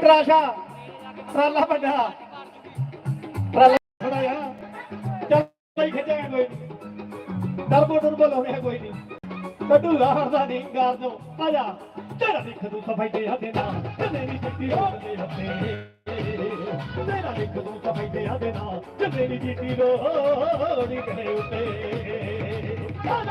Tractor ਆਸ਼ਾ ਟਰਾਲਾ ਵੱਡਾ। ਟਰਾਲਾ ਖੜਾ ਆ ਚੱਲ ਬਈ, ਖਿੱਚਿਆ ਕੋਈ ਟਰਬੋ ਟਰਬੋ ਲਾਉਣੇ ਆ ਕੋਈ ਨਹੀਂ। ਕੱਢੂ ਹਰਦਾ ਨਹੀਂ ਗਾਰ ਤੋਂ ਆ ਜਾ। ਤੇਰਾ ਦੇਖ ਤੂੰ ਸਫ਼ਾਈ ਦੇ ਹੱਥੇ ਨਾਲ। ਚੱਲੇ ਨਹੀਂ ਚਿੱਟੀ ਰੋਡ ਦੇ ਹੱਥੇ। ਤੇਰਾ ਦੇਖ ਤੂੰ ਸਫ਼ਾਈ ਦੇ ਹੱਥੇ ਨਾਲ। ਚੱਲੇ ਨਹੀਂ ਚਿੱਟੀ ਰੋਡ ਦੇ ਉੱਤੇ। ਆ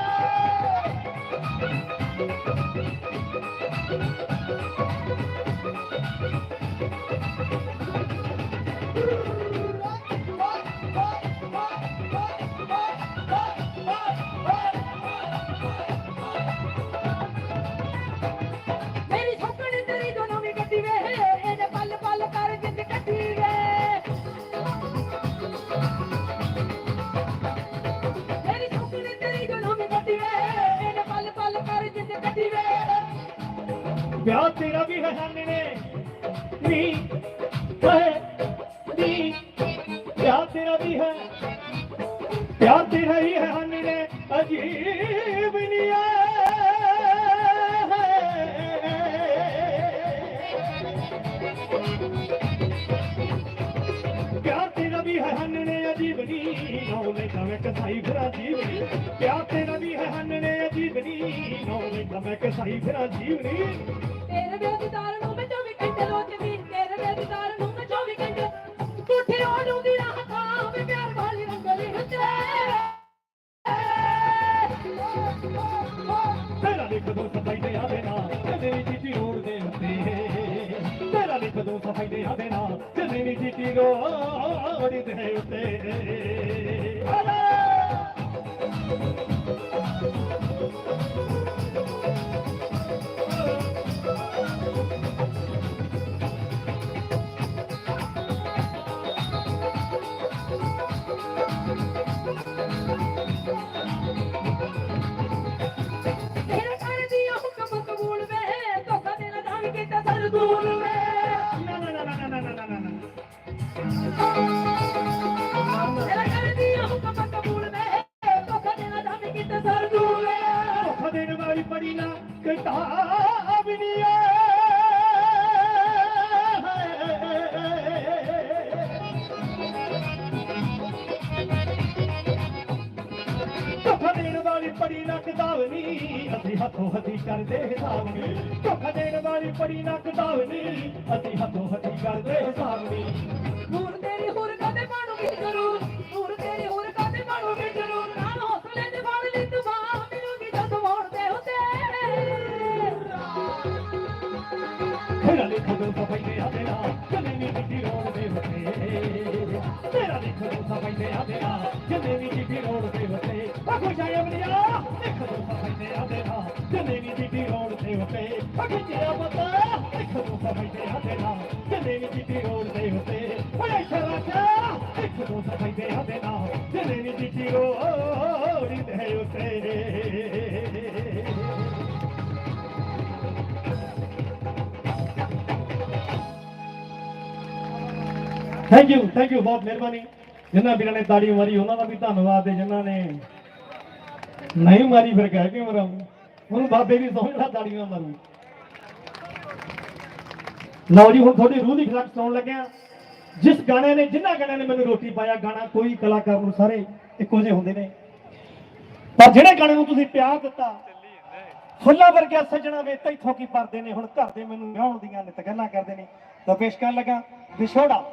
ਵਿਆਹ ਤੇਰਾ ਵੀ ਹੈ ਹਾਨੇ ਨੀ। ਕਹੇ ਨੀ ਵਿਆਹ ਤੇਰਾ ਵੀ ਹੈ। ਵਿਆਹ ਤੇਰਾ ਹੀ ਹੈ ਹਾਨੇ ਨੇ। ਅਜੀਬ ਨੀ ਤੇਰਾ ਵੀ ਹੈ ਹੰਨ ਨੇ, ਅਜੀਬ ਨੀ ਨੌਲੇ ਕਵੇਂ ਕਸਾਈ ਫਿਰਾਂ ਜੀਵਨੀ ਪਿਆਰ ਤੇਰਾ ਵੀ ਹੈ ਹੰਨ ਨੇ ਅਜੀਬ ਨੀ ਨੌਲੇ ਕਵੇਂ ਕਸਾਈ ਫਿਰਾਂ ਜੀਵਨੀ ਤੇਰੇ ਬੇਦਦਾਰ ਨੂੰ ਮੈਂ 24 ਘੰਟੇ ਲੋਚਦੀ ਤੇਰੇ ਬੇਦਦਾਰ ਨੂੰ ਮੈਂ 24 ਘੰਟੇ। ਝੂਠੇ ਉਹਨੂੰ ਦੀ ਰਾਹ ਤਾਂ ਵੇ ਪਿਆਰ ਵਾਲੀ ਰੰਗਲੀ ਹੁੰਦੇ ਤੇਰਾ ਲਿਖ ਦੋ ਸਫ਼ਾਈ ਦੇ ਆਵੇ ਨਾ ਕਦੇ ਵੀ ਚੀਟੀ ਰੋਡ ਦੇ ਉੱਤੇ ਤੇਰਾ ਲਿਖ ਦੋ ਸਫ਼ਾਈ ਦੇ ਆਵੇ ਨਾ ਕਦੇ ਵੀ ਚੀਟੀ ਰੋਡ ਦੇ ਉੱਤੇ ਆਲਾ ਪੜੀ ਨਾ ਕਿਤਾਬ ਨੀ ਹੱਥੋਂ ਹੱਥੀ ਕਰਦੇ ਹਿਸਾਬ ਨੀ ਧੋਖਾ ਦੇਣ ਵਾਲੀ ਪੜੀ ਨਾ ਕਿਤਾਬ ਨੀ ਅਸੀਂ ਹੱਥੋਂ ਹੱਥੀ ਕਰਦੇ ਹਿਸਾਬ ਨੀ ਨੂਰ ਤੇਰੀ ਹੁਰ ਕਦੇ ਬਣੂਗੀ ਜ਼ਰੂਰ? ਨੂਰ ਤੇਰੀ ਹੁਰ ਕਦੇ ਬਣੂਗੀ ਜ਼ਰੂਰ? ਨਾਲ ਹੌਸਲੇ ਦੇ ਬਲ ਲਈ ਤੂੰ ਮਾਂ ਮਿਲੂਗੀ ਜਦ ਮੋੜਦੇ ਹੁੰਦੇ। ਤੇਰਾ ਲਿਖ ਦੋ ਸਫ਼ਾਈ ਦੇ ਆਦੇ ਨਾ ਜਨੇ ਨੀ ਚਿੱਟੀ ਰੋਡ ਦੇ ਤੇਰਾ ਲਿਖ ਦੋ ਸਫ਼ਾਈ ਦੇ ਆਦੇ ਨਾ ਜਨੇ ਨੀ ਚਿੱਟੀ ਰੋਡ ਦੇ ਖੁੰਝਾ ਥੈਂਕ ਯੂ ਥੈਂਕ ਯੂ ਬਹੁਤ ਮਿਹਰਬਾਨੀ ਜਿਨ੍ਹਾਂ ਵੀਰਾਂ ਨੇ ਤਾੜੀ ਮਾਰੀ ਉਹਨਾਂ ਦਾ ਵੀ ਧੰਨਵਾਦ ਤੇ ਜਿਨ੍ਹਾਂ ਨੇ ਨਹੀਂ ਮਾਰੀ ਫਿਰ ਕਹਿ ਕੇ ਮਰਾਂ ਹੁਣ ਬਾਬੇ ਦੀ ਸੌਂ ਤਾੜੀਆਂ ਮਾਰੂ। ਲਓ ਜੀ, ਹੁਣ ਤੁਹਾਡੀ ਰੂਹ ਦੀ ਖਲਕ ਸੁਣਨ ਲੱਗਿਆ। ਜਿਸ ਗਾਣੇ ਨੇ, ਜਿਨ੍ਹਾਂ ਗਾਣਿਆਂ ਨੇ ਮੈਨੂੰ ਰੋਟੀ ਪਾਇਆ, ਗਾਣਾ ਕੋਈ ਕਲਾਕਾਰ ਨੂੰ ਸਾਰੇ ਇੱਕੋ ਜਿਹੇ ਹੁੰਦੇ ਨੇ। ਪਰ ਜਿਹੜੇ ਗਾਣੇ ਨੂੰ ਤੁਸੀਂ ਪਿਆਰ ਦਿੱਤਾ, ਫੁੱਲਾਂ ਵਰਗਿਆ ਸੱਜਣਾ ਵੇ ਤੈਥੋਂ ਕੀ ਪਰਦੇ ਨੇ? ਹੁਣ ਘਰ ਦੇ ਮੈਨੂੰ ਵਿਆਹਣ ਦੀਆਂ ਨਿਤ ਗੱਲਾਂ ਕਰਦੇ ਨੇ। ਤਾਂ ਪੇਸ਼ ਕਰਨ ਲੱਗਾ ਵਿਛੋੜਾ।